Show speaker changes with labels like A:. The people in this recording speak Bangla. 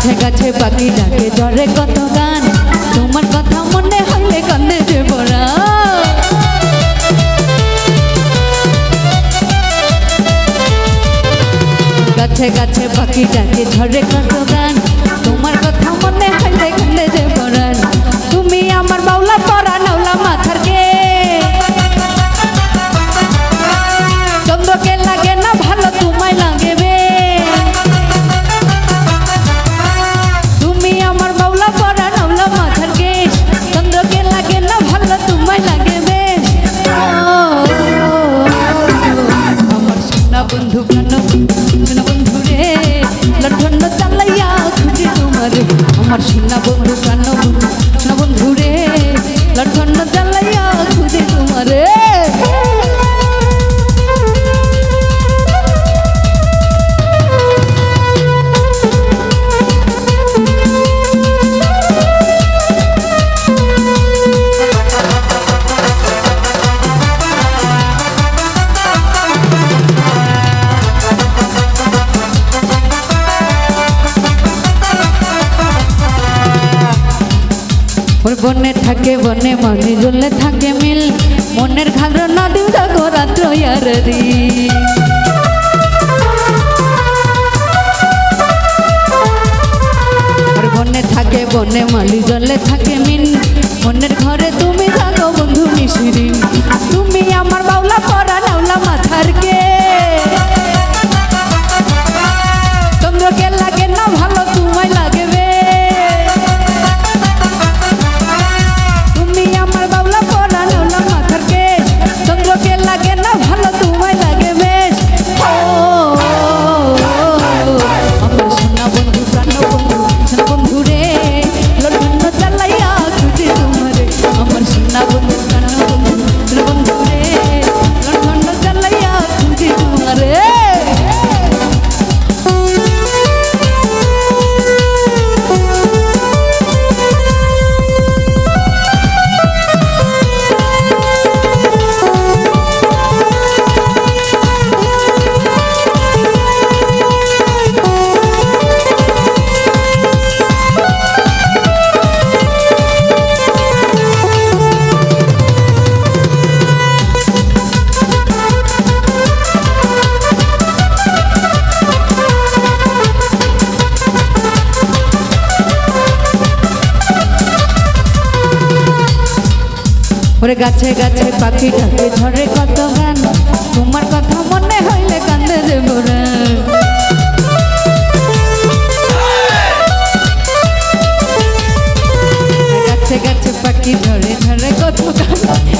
A: কাছে কাছে পাখি ডাকে, জ্বরে কত গান? তোমার কথা মনে হলে কান্দে যে বড়া কাছে কাছে পাখি ডাকে ঝরে কত গান? তোমার কথা মনে হলে বনে থাকে বনে মনে জ্বলে থাকে মিল। মনের ঘাগর নদী থাকো রাত্র বনে থাকে বনে মালি জলে থাকে মিন মনের ঘরে তুমি ওরে গাছে গাছে পাখি ডাকে ঝরে কত গান? তোমার কথা মনে হইলে কান্দে যে গাছে গাছে পাখি ঝরে ঝরে কত গান?